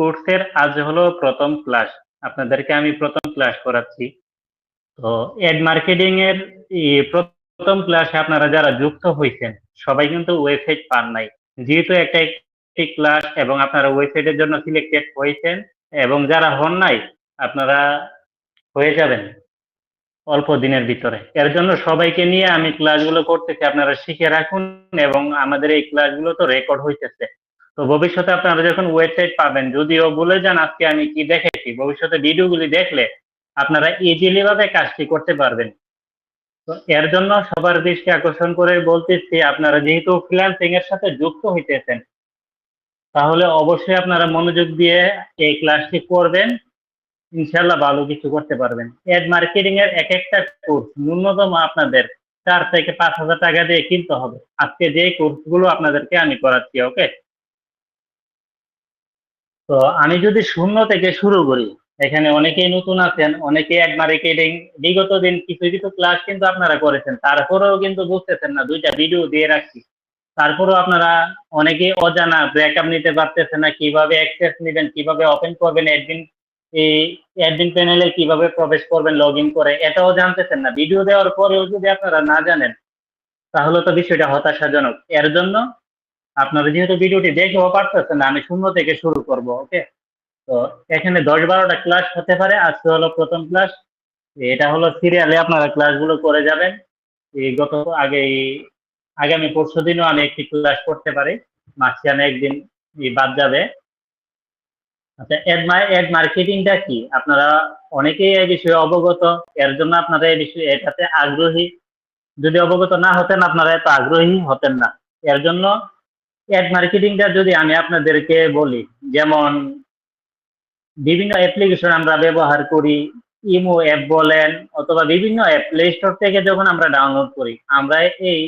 কোর্সের আজ হলো প্রথম ক্লাস। আপনাদেরকে আমি প্রথম ক্লাস করাচ্ছি। তো এড মার্কেটিং এর প্রথম ক্লাসে আপনারা যারা যুক্ত হয়েছেন সবাই কিন্তু ওয়েবসাইট পান নাই। যেহেতু একটা একটি ক্লাস এবং আপনারা ওয়েবসাইটের জন্য সিলেক্টেড হয়েছেন এবং যারা হন নাই, আপনারা হয়ে যাবেন অল্প দিনের ভিতরে। এর জন্য সবাইকে নিয়ে আমি ক্লাসগুলো করতেছি, আপনারা শিখে রাখুন এবং আমাদের এই ক্লাসগুলো তো রেকর্ড হইতেছে। তো ভবিষ্যতে আপনারা যখন ওয়েবসাইট পাবেন, যদিও বলে যান আজকে আমি কি দেখেছি, ভবিষ্যতে ভিডিওগুলি দেখলে আপনারা ইজিলি ভাবে কাজটি করতে পারবেন। তো এর জন্য সবার দৃষ্টি আকর্ষণ করে বলতেছি, আপনারা যেহেতু ফ্রিল্যান্সিং এর সাথে যুক্ত হইতেছেন, তাহলে অবশ্যই আপনারা মনোযোগ দিয়ে এই ক্লাসটি করবেন ইনশাল্লাহ ভালো কিছু করতে পারবেন। এড মার্কেটিং এর এক একটা কোর্স ন্যূনতম আপনাদের চার থেকে পাঁচ হাজার টাকা দিয়ে কিনতে হবে। আজকে যে কোর্সগুলো আপনাদেরকে আমি করাচ্ছি ওকে তো আমি যদি শূন্য থেকে শুরু করি, এখানে অনেকেই নতুন আছেন অনেকে এক মার্কেটিং বিগত দিন কিছু কিছু ক্লাস কিন্তু আপনারা করেছেন, তারপরেও কিন্তু বুঝতেছেন না, দুইটা ভিডিও দিয়ে রাখছি। তারপরেও আপনারা অনেকে অজানা ব্রেকআপ নিতে পারতেছেন না, কীভাবে অ্যাক্সেস নেবেন, কীভাবে ওপেন করবেন অ্যাডমিন এই অ্যাডমিন প্যানেলে কীভাবে প্রবেশ করবেন লগ ইন করে, এটাও জানতেছেন না। ভিডিও দেওয়ার পরেও যদি আপনারা না জানেন, তাহলে তো বিষয়টা হতাশাজনক। এর জন্য আপনারা যেহেতু ভিডিওটি দেখেও পারতেছেন না, আমি শূন্য থেকে শুরু করব, ওকে? তো এখানে দশ বারোটা ক্লাস হতে পারে আজকে হলো প্রথম ক্লাস এটা হলো সিরিয়ালে আপনারা ক্লাসগুলো করে যাবেন। এই গত আগে আগামী পরশু দিনও আমি একটি ক্লাস করতে পারি। মাঝখানে একদিন বাদ যাবে। আচ্ছা এড এড মার্কেটিংটা কি? আপনারা অনেকেই এই বিষয়ে অবগত, এর জন্য আপনারা এই বিষয়ে এটাতে আগ্রহী। যদি অবগত না হতেন আপনারা এত আগ্রহী হতেন না। এর জন্য অ্যাড মার্কেটিংটা যদি আমি আপনাদেরকে বলি, যেমন বিভিন্ন অ্যাপ্লিকেশন আমরা ব্যবহার করি, ইমো অ্যাপ বলেন অথবা বিভিন্ন অ্যাপ প্লে স্টোর থেকে যখন আমরা ডাউনলোড করি, আমরা এই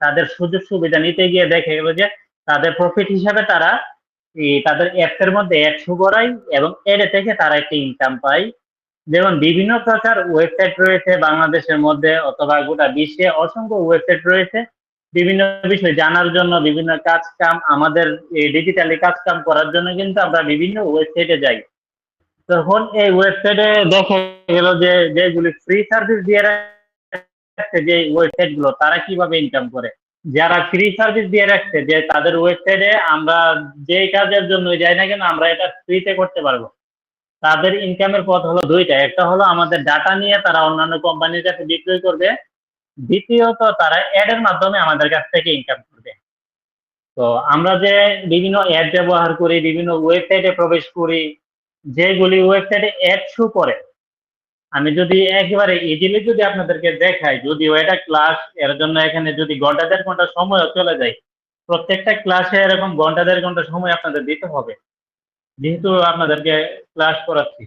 তাদের সুযোগ সুবিধা নিতে গিয়ে দেখে গেল যে তাদের প্রফিট হিসাবে তারা তাদের অ্যাপসের মধ্যে অ্যাড শু করাই এবং এর থেকে তারা একটি ইনকাম পায়। যেমন বিভিন্ন প্রকার ওয়েবসাইট রয়েছে বাংলাদেশের মধ্যে অথবা গোটা বিশ্বে অসংখ্য ওয়েবসাইট রয়েছে। বিভিন্ন বিষয় জানার জন্য, বিভিন্ন কাজ কাম, আমাদের ডিজিটালি কাজ কাম করার জন্য কিন্তু আমরা বিভিন্ন ওয়েবসাইটে যাই। তখন এই ওয়েবসাইটে দেখা গেল যে, যেগুলি ফ্রি সার্ভিস দিয়ে রাখছে, যে ওয়েবসাইটগুলো, তারা কীভাবে ইনকাম করে? যারা ফ্রি সার্ভিস দিয়ে রাখছে, যে তাদের ওয়েবসাইটে আমরা যে কাজের জন্য যাই না কেন, আমরা এটা ফ্রিতে করতে পারব। তাদের ইনকামের পথ হলো দুইটা। একটা হলো আমাদের ডাটা নিয়ে তারা অন্যান্য কোম্পানির কাছে বিক্রয় করবে দ্বিতীয়ত তারা অ্যাড এর মাধ্যমে আমাদের কাছ থেকে ইনকাম করবে। তো আমরা যে বিভিন্ন অ্যাড ব্যবহার করি, বিভিন্ন ওয়েবসাইটে প্রবেশ করি, যেগুলি ওয়েবসাইটে অ্যাড শু করে, আমি যদি একেবারে ইজিলি যদি আপনাদেরকে দেখাই, যদিও এটা ক্লাস এর জন্য এখানে যদি ঘণ্টা দেড় ঘণ্টা সময় চলে যায়, প্রত্যেকটা ক্লাসে এরকম ঘণ্টা দেড় ঘণ্টা সময় আপনাদের দিতে হবে। যেহেতু আপনাদেরকে ক্লাস করাচ্ছি।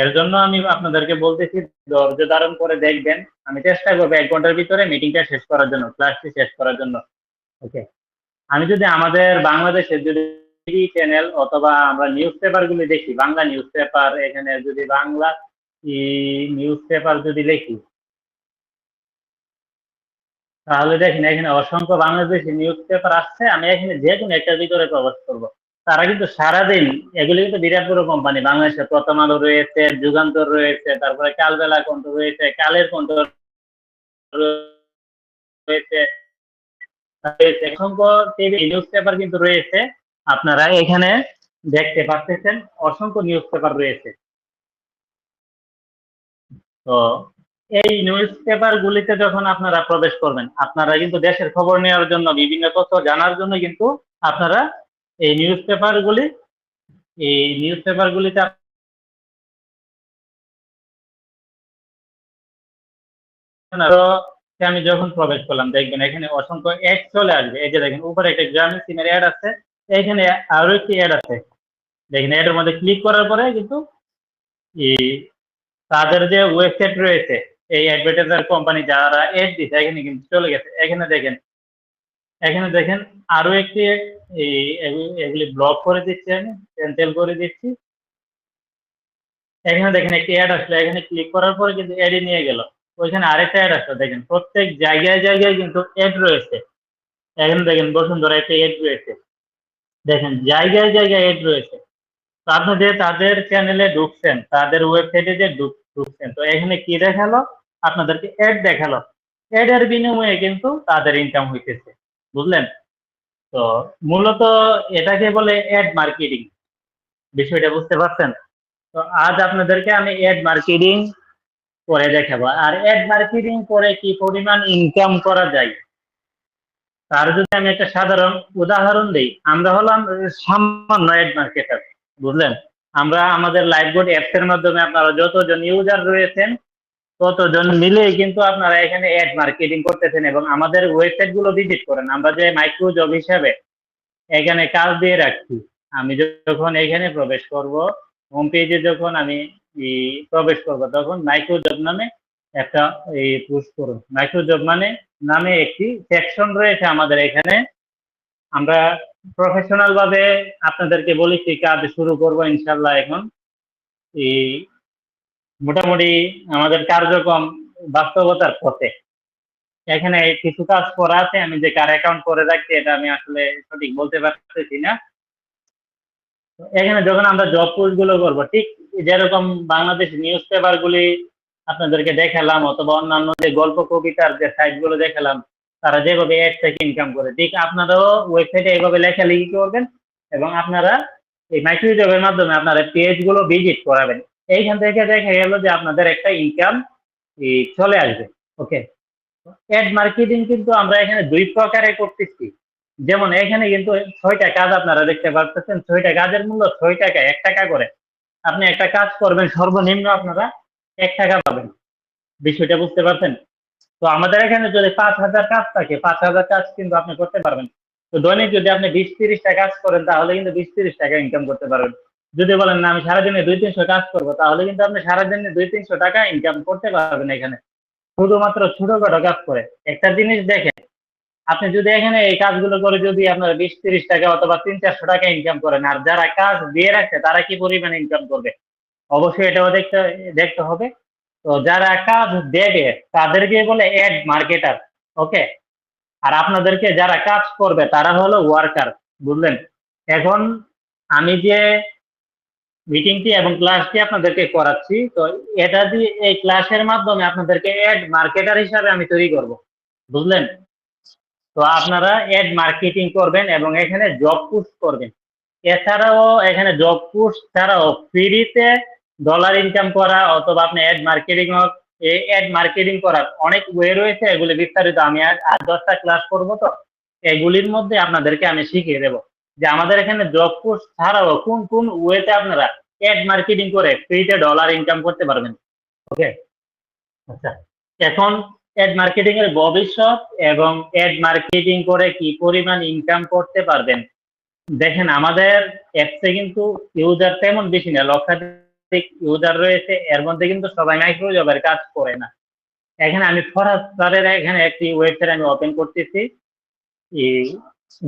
এর জন্য আমি আপনাদেরকে বলতেছি, ধৈর্য ধারণ করে দেখবেন। আমি চেষ্টা করব এক ঘণ্টার ভিতরে মিটিংটা শেষ করার জন্য ক্লাসটি শেষ করার জন্য। ওকে আমি যদি আমাদের বাংলাদেশের যদি টিভি চ্যানেল অথবা আমরা নিউজ পেপারগুলি দেখি, বাংলা নিউজ পেপার এখানে যদি বাংলা নিউজ পেপার যদি লিখি তাহলে দেখেন এখানে অসংখ্য বাংলাদেশি নিউজ পেপার আসছে। আমি এখানে যে কোনো একটার ভিতরে প্রবেশ করব। তারা কিন্তু সারাদিন, এগুলি কিন্তু বিরাট বড় কোম্পানি বাংলাদেশে প্রথম আলো রয়েছে, যুগান্তর রয়েছে, তারপরে কালবেলা কণ্ঠ রয়েছে, কালের কণ্ঠ রয়েছে অসংখ্য টিভি নিউজ পেপার কিন্তু রয়েছে। আপনারা এখানে দেখতে পাচ্ছেন অসংখ্য নিউজ পেপার রয়েছে। তো এই নিউজ পেপার গুলিতে যখন আপনারা প্রবেশ করবেন, আপনারা কিন্তু দেশের খবর নেওয়ার জন্য, বিভিন্ন তথ্য জানার জন্য কিন্তু আপনারা এই নিউজ পেপার গুলি, এই নিউজ পেপার গুলিতে আমি যখন প্রবেশ করলাম, দেখবেন এখানে অসংখ্য অ্যাড চলে আসবে। এই যে দেখেন, উপরে একটা গ্রামীণ সিমের অ্যাড আছে, এখানে আরও একটি অ্যাড আছে। দেখেন অ্যাডের মধ্যে ক্লিক করার পরে কিন্তু তাদের যে ওয়েবসাইট রয়েছে, এই অ্যাডভার্টাইজার কোম্পানি যারা এড দিচ্ছে এখানে কিন্তু চলে গেছে। এখানে দেখেন এখানে দেখেন আরও একটি এগুলি ব্লক করে দিচ্ছি আমি ক্যান্সেল করে দিচ্ছি। এখানে দেখেন একটি অ্যাড আসলো, এখানে ক্লিক করার পরে কিন্তু অ্যাডে নিয়ে গেল। ওইখানে আরেকটা অ্যাড আসলো, দেখেন প্রত্যেক জায়গায় জায়গায় কিন্তু অ্যাড রয়েছে। এখানে দেখেন বসুন্ধরা একটা অ্যাড রয়েছে। দেখেন জায়গায় জায়গায় অ্যাড রয়েছে। আপনি যে তাদের চ্যানেলে ঢুকছেন, তাদের ওয়েবসাইটে যে ঢুক- ঢুকছেন, তো এখানে কি দেখাল? আপনাদেরকে অ্যাড দেখাল। অ্যাড এর বিনিময়ে কিন্তু তাদের ইনকাম হইতেছে। বুঝলেন? তো মূলত এটাকে বলে অ্যাড মার্কেটিং বিষয়টা বুঝতে পারছেন? তো আজ আপনাদেরকে আমি অ্যাড মার্কেটিং করে দেখাবো। আর অ্যাড মার্কেটিং করে কি পরিমাণ ইনকাম করা যায়? তার যদি আমি একটা সাধারণ উদাহরণ দিই, আমরা হলাম সামান্য অ্যাড মার্কেটার বুঝলেন? আমরা আমাদের লাইভবোর্ড অ্যাপস এর মাধ্যমে আপনারা যতজন ইউজার রয়েছেন ততজন মিলে কিন্তু আপনারা এখানে অ্যাড মার্কেটিং করতেছেন এবং আমাদের ওয়েবসাইটগুলো ভিজিট করেন। আমরা যে মাইক্রো জব হিসাবে এখানে কাজ দিয়ে রাখছি, আমি যখন এখানে প্রবেশ করব হোম পেজে যখন আমি প্রবেশ করব, তখন মাইক্রো জব নামে একটা এই পুশ করুন। মাইক্রো জব মানে নামে একটি সেকশন রয়েছে আমাদের এখানে। আমরা প্রফেশনাল ভাবে আপনাদেরকে বলেছি কাজ শুরু করব ইনশাল্লাহ এখন। এই মোটামুটি আমাদের কার্যক্রম বাস্তবতার পথে। এখানে কিছু কাজ করা আছে, আমি যে কার অ্যাকাউন্ট করে রাখছি, এটা আমি আসলে সঠিক বলতে পারতেছি না। এখানে যখন আমরা জব পোস্টগুলো করব, ঠিক যেরকম বাংলাদেশ নিউজ পেপার গুলি আপনাদেরকে দেখালাম, অথবা অন্যান্য যে গল্প কবিতার যে সাইটগুলো দেখালাম, তারা যেভাবে অ্যাড থেকে ইনকাম করে, ঠিক আপনারাও ওয়েবসাইটে এইভাবে লেখালেখি করবেন এবং আপনারা এই মাইক্রো জবের মাধ্যমে আপনারা পেজগুলো ভিজিট করাবেন। এইখান থেকে দেখা গেল যে আপনাদের একটা ইনকাম চলে আসবে। ওকে অ্যাড মার্কেটিং কিন্তু আমরা এখানে দুই প্রকারে করতেছি। যেমন এখানে কিন্তু ছয়টা কাজ আপনারা দেখতে পাচ্ছেন ছয়টা কাজের মূল্য ছয় টাকা, এক টাকা করে। আপনি একটা কাজ করবেন, সর্বনিম্ন আপনারা এক টাকা পাবেন। বিষয়টা বুঝতে পারছেন? তো আমাদের এখানে যদি পাঁচ হাজার কাজ থাকে, পাঁচ হাজার কাজ কিন্তু আপনি করতে পারবেন। তো দৈনিক যদি আপনি বিশ, তিরিশটা কাজ করেন, তাহলে কিন্তু বিশ, তিরিশ টাকা ইনকাম করতে পারবেন। যদি বলেন না, আমি সারাদিনে দুই, তিনশো কাজ করব, তাহলে কিন্তু আপনি সারাদিনে দুই, তিনশো টাকা ইনকাম করতে পারবেন এখানে। শুধুমাত্র ছোটখাটো কাজ করে। একটা জিনিস দেখেন, আপনি যদি এখানে এই কাজগুলো করে যদি আপনার বিশ, তিরিশ টাকা অথবা তিন, চারশো টাকা ইনকাম করেন, আর যারা কাজ দিয়ে রাখছে, তারা কি পরিমাণে ইনকাম করবে? অবশ্যই এটাও দেখতে দেখতে হবে। তো যারা কাজ দেবে, তাদেরকে বলে অ্যাড মার্কেটার ওকে আর আপনাদেরকে যারা কাজ করবে, তারা হলো ওয়ার্কার বুঝলেন? এখন আমি যে মিটিংটি এবং ক্লাসটি আপনাদেরকে করাচ্ছি। তো এটা দিয়ে এই ক্লাসের মাধ্যমে আপনাদেরকে অ্যাড মার্কেটার হিসাবে আমি তৈরি করব। বুঝলেন? তো আপনারা অ্যাড মার্কেটিং করবেন এবং এখানে জব পুশ করবেন। এছাড়াও এখানে জব পুশ ছাড়াও ফ্রিতে ডলার ইনকাম করা অথবা আপনি অ্যাড মার্কেটিং অ্যাড মার্কেটিং করার অনেক ওয়ে রয়েছে। এগুলি বিস্তারিত আমি আর দশটা ক্লাস করব তো। এগুলির মধ্যে আপনাদেরকে আমি শিখিয়ে দেব। যে আমাদের এখানে জব কোর্স ছাড়াও কোন কোন ওয়েতে আপনারা অ্যাড মার্কেটিং করে ফ্রিতে ডলার ইনকাম করতে পারবেন? ওকে আচ্ছা। এখন অ্যাড মার্কেটিং এর ভবিষ্যৎ এবং অ্যাড মার্কেটিং করে কি পরিমাণ ইনকাম করতে পারবেন? দেখেন, আমাদের অ্যাপসে কিন্তু ইউজার তেমন বেশি না, লক্ষাধিক ইউজার রয়েছে, এর মধ্যে কিন্তু সবাই মাইক্রো জবের কাজ করে না। এখানে আমি ফরাজ এখানে একটি ওয়েবসাইট আমি ওপেন করতেছি।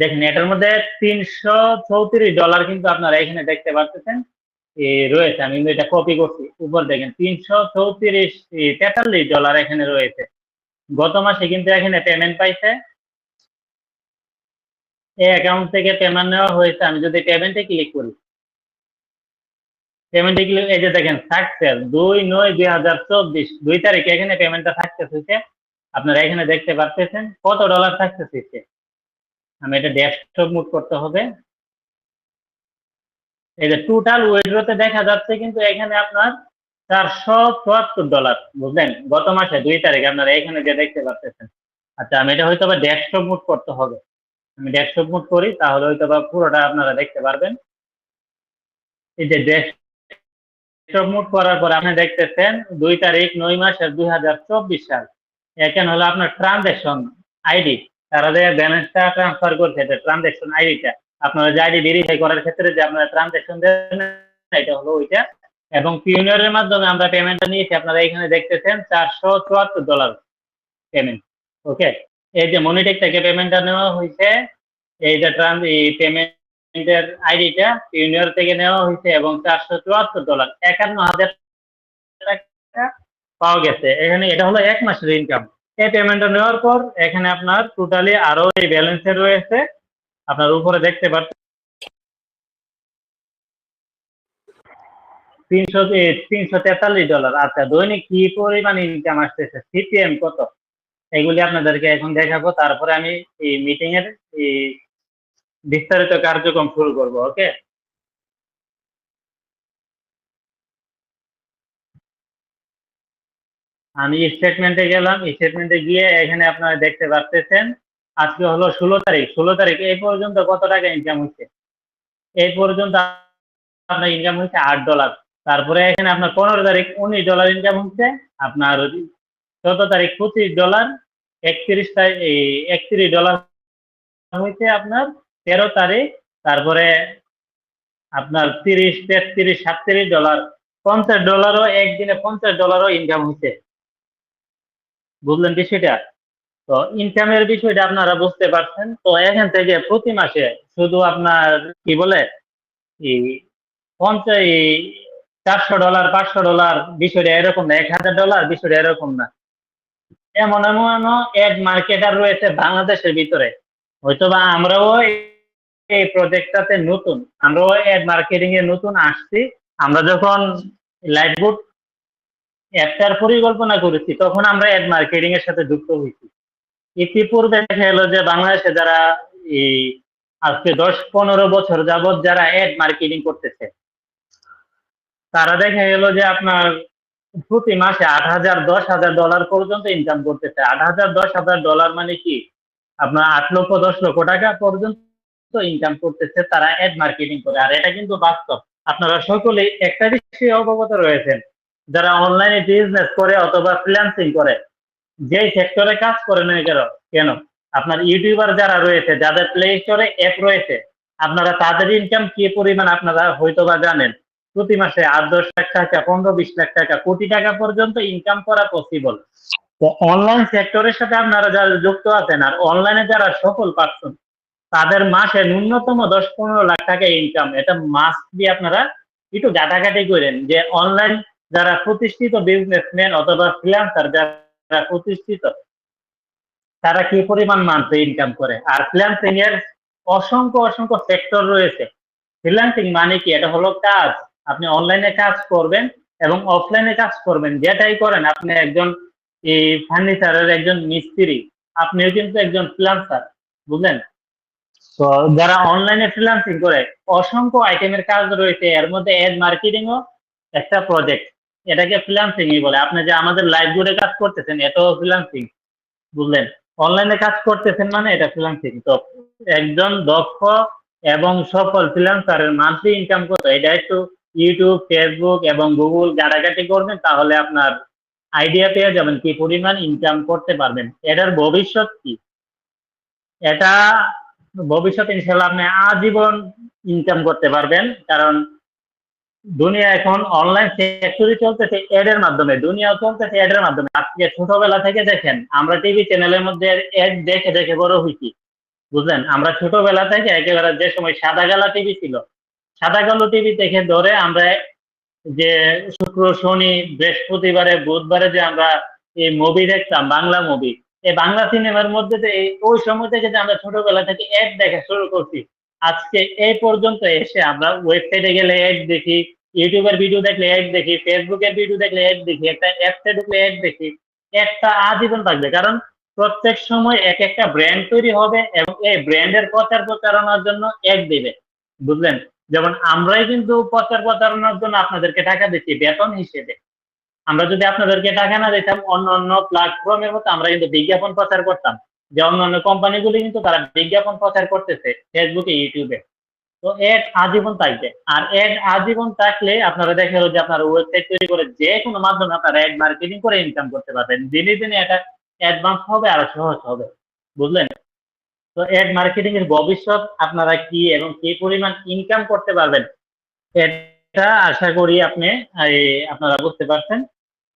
দেখেন, এটার মধ্যে তিনশো চৌত্রিশ ডলার কিন্তু আপনারা এখানে দেখতে পাচ্ছেন রয়েছে, আমি কিন্তু এটা কপি করছি। উপর দেখেন, তিনশো চৌত্রিশ তেতাল্লিশ ডলার এখানে রয়েছে। গত মাসে কিন্তু এখানে পেমেন্ট পাইছে। এই অ্যাকাউন্ট থেকে পেমেন্ট নেওয়া হয়েছে। আমি যদি পেমেন্টে ক্লিক করি পেমেন্টে ক্লিক এই যে দেখেন সাকসেস দুই নয় দুই হাজার চব্বিশ, দুই তারিখে এখানে পেমেন্টটা সাকসেস হয়েছে। আপনারা এখানে দেখতে পাচ্ছেন কত ডলার সাকসেস হয়েছে। আমি এটা ডেস্কটপ মুভ করতে হবে। এই যে টোটাল উইড্রোতে দেখা যাচ্ছে কিন্তু এখানে আপনার চারশো চুয়াত্তর ডলার বুঝলেন? গত মাসে দুই তারিখে আপনারা এখানে যে দেখতে পাচ্ছেন। আচ্ছা আমি এটা হয়তো ডেস্কটপ মুভ করতে হবে। আমি ডেস্কটপ মুভ করি, তাহলে হয়তো বা পুরোটা আপনারা দেখতে পারবেন। এই যে ডেস্কটপ মুভ করার পর আপনি দেখতেছেন দুই তারিখ নয় মাসের দুই হাজার চব্বিশ সাল। এখানে হলো আপনার ট্রানজেকশন আইডি তারা যে ব্যালেন্সটা ট্রান্সফার করছে এটা ট্রানজেকশন আইডিটা আপনারা যে আইডি ভেরিফাই করার ক্ষেত্রে যে আপনারা ট্রানজেকশন দেন, এটা হলো ওইটা। এবং পিউনিয়রের মাধ্যমে আমরা পেমেন্টটা নিয়েছি, আপনারা এখানে দেখতেছেন চারশো চুয়াত্তর ডলার পেমেন্ট ওকে এই যে মনিটেক থেকে পেমেন্টটা নেওয়া হয়েছে, এই যে ট্রান পেমেন্টের আইডিটা পিউনিয়র থেকে নেওয়া হয়েছে এবং চারশো চুয়াত্তর ডলার একান্ন হাজার টাকা পাওয়া গেছে। এখানে এটা হলো এক মাসের ইনকাম এই পেমেন্টটা নেওয়ার পর এখানে আপনার টোটালি আরও এই ব্যালেন্সে রয়েছে। আপনার উপরে দেখতে পাচ্ছেন তিনশো তিনশো তেতাল্লিশ ডলার আচ্ছা দৈনিক কি পরিমাণ ইনকাম আসতেছে? সিপিএম কত? এগুলি আপনাদেরকে এখন দেখাবো, তারপরে আমি এই মিটিং এর বিস্তারিত কার্যক্রম শুরু করব ওকে আমি স্টেটমেন্টে গেলাম স্টেটমেন্টে গিয়ে এখানে আপনারা দেখতে পাচ্ছেন আজকে হলো ষোলো তারিখ ষোলো তারিখ, এই পর্যন্ত কত টাকা ইনকাম হচ্ছে এই পর্যন্ত আপনার ইনকাম হচ্ছে আট ডলার তারপরে এখানে আপনার পনেরো তারিখ, উনিশ ডলার ইনকাম হচ্ছে, আপনার চোদ্দ তারিখ, পঁচিশ ডলার একত্রিশ তারিখ একত্রিশ ডলার হয়েছে আপনার তেরো তারিখ, তারপরে আপনার তিরিশ, তেত্রিশ, সাতত্রিশ ডলার পঞ্চাশ ডলারও একদিনে পঞ্চাশ ডলারও ইনকাম হচ্ছে বুঝলেন বিষয়টা? তো ইনকামের বিষয়টা আপনারা বুঝতে পারছেন। তো এখান থেকে প্রতি মাসে শুধু আপনার কি বলে? পঞ্চাশ, চারশো ডলার, পাঁচশো ডলার বিষয়টা এরকম না, এক হাজার ডলার বিষয়টা এরকম না। এমন এমন এক মার্কেটার রয়েছে বাংলাদেশের ভিতরে। হয়তোবা আমরাও এই প্রজেক্টটাতে নতুন, আমরাও অ্যাড মার্কেটিং এ নতুন আসছি। আমরা যখন লাইটবুট অ্যাপটার পরিকল্পনা করেছি, তখন আমরা অ্যাড মার্কেটিং এর সাথে যুক্ত হয়েছি। ইতিপূর্বে দেখা গেল যে বাংলাদেশে যারা এই আজকে দশ পনেরো বছর যাবৎ যারা অ্যাড মার্কেটিং করতেছে, তারা দেখা গেল যে আপনার প্রতি মাসে আট হাজার, দশ হাজার ডলার পর্যন্ত ইনকাম করতেছে। আট হাজার, দশ হাজার ডলার মানে কি? আপনার আট লক্ষ, দশ লক্ষ টাকা পর্যন্ত ইনকাম করতেছে তারা অ্যাড মার্কেটিং করে। আর এটা কিন্তু বাস্তব। আপনারা সকলেই একটা বিষয়ে অবগত রয়েছেন। যারা অনলাইনে বিজনেস করে অথবা ফ্রিল্যান্সিং করে যে সেক্টরে কাজ করে না কেন? কেন? আপনার ইউটিউবার যারা রয়েছে, যাদের প্লে স্টোরে অ্যাপ রয়েছে, আপনারা তাদের ইনকাম কি পরিমাণ আপনারা হয়তোবা জানেন? প্রতি মাসে আট, দশ লাখ টাকা, পনেরো, বিশ লাখ টাকা, কোটি টাকা পর্যন্ত ইনকাম করা পসিবল তো অনলাইন সেক্টরের সাথে আপনারা যারা যুক্ত আছেন আর অনলাইনে যারা সফল পাচ্ছেন, তাদের মাসে ন্যূনতম দশ, পনেরো লাখ টাকা ইনকাম এটা মাস দিয়ে আপনারা একটু ঘাটাঘাটি করেন যে অনলাইন যারা প্রতিষ্ঠিত বিজনেসম্যান অথবা ফ্রিল্যান্সার যারা প্রতিষ্ঠিত, তারা কি পরিমাণ মান্থে ইনকাম করে? আর ফ্রিল্যান্সিং এর অসংখ্য অসংখ্য সেক্টর রয়েছে। ফ্রিল্যান্সিং মানে কি? এটা হলো কাজ। আপনি অনলাইনে কাজ করবেন এবং অফলাইনে কাজ করবেন। যেটাই করেন, আপনি একজন এই ফার্নিচারের একজন মিস্ত্রি, আপনিও কিন্তু একজন ফ্রিল্যান্সার বুঝলেন? তো যারা অনলাইনে ফ্রিল্যান্সিং করে, অসংখ্য আইটেমের কাজ রয়েছে। এর মধ্যে এড মার্কেটিংও একটা প্রজেক্ট এটাকে ফ্রিল্যান্সিংই বলে। আপনি যে আমাদের লাইভ জুড়ে কাজ করতেছেন, এটাও ফ্রিল্যান্সিং বুঝলেন? অনলাইনে কাজ করতেছেন মানে এটা ফ্রিল্যান্সিং তো একজন দক্ষ এবং সফল ফ্রিল্যান্সারের মান্থলি ইনকাম কত? এটা একটু ইউটিউব ফেসবুক এবং গুগল ঘাটাঘাটি করবেন, তাহলে আপনার আইডিয়া পেয়ে যাবেন কি পরিমাণ ইনকাম করতে পারবেন। এটার ভবিষ্যৎ কি? এটা ভবিষ্যতে ইনশাল্লাহ আপনি আজীবন ইনকাম করতে পারবেন, কারণ দুনিয়া এখন অনলাইন সেক্টরই চলতেছে এডের মাধ্যমে দুনিয়াও চলতেছে এডের মাধ্যমে। আজকে ছোটবেলা থেকে দেখেন, আমরা টিভি চ্যানেলের মধ্যে এড দেখে দেখে বড় হয়েছি বুঝলেন? আমরা ছোটবেলা থেকে একেবারে যে সময় সাদা গালা টিভি ছিল সাদা কালো টিভি দেখে ধরে আমরা যে শুক্র, শনি, বৃহস্পতিবারে, বুধবারে যে আমরা এই মুভি দেখতাম, বাংলা মুভি এই বাংলা সিনেমার মধ্যে এই ওই সময় থেকে যে আমরা ছোটবেলা থেকে এড দেখা শুরু করছি আজকে এই পর্যন্ত এসে আমরা ওয়েবসাইটে গেলে অ্যাড দেখি ইউটিউবের ভিডিও দেখলে অ্যাড দেখি ফেসবুকের ভিডিও দেখলে অ্যাড দেখি, একটা অ্যাপসে ঢুকলে অ্যাড দেখি, একটা আজীবন থাকবে। কারণ প্রত্যেক সময় এক একটা ব্র্যান্ড তৈরি হবে এবং এই ব্র্যান্ডের প্রচার প্রচারণার জন্য অ্যাড দেবে। বুঝলেন? যেমন আমরাই কিন্তু প্রচার প্রচারণার জন্য আপনাদেরকে টাকা দিচ্ছি, বেতন হিসেবে। আমরা যদি আপনাদেরকে টাকা না দিতাম অন্য অন্য প্ল্যাটফর্মের মতো আমরা কিন্তু বিজ্ঞাপন প্রচার করতাম। যে অন্য অন্য কোম্পানিগুলি কিন্তু তারা বিজ্ঞাপন প্রচার করতেছে ফেসবুকে ইউটিউবে তো এড আজীবন থাকবে আর এড আজীবন থাকলে আপনারা দেখা যে আপনার ওয়েবসাইট তৈরি করে যে কোনো মাধ্যমে আপনারা এড মার্কেটিং করে ইনকাম করতে পারবেন। দিনে দিনে এটা অ্যাডভান্স হবে আর সহজ হবে। বুঝলেন? তো এড মার্কেটিং এর ভবিষ্যৎ আপনারা কি এবং কি পরিমাণ ইনকাম করতে পারবেন, এটা আশা করি আপনি আপনারা বুঝতে পারছেন।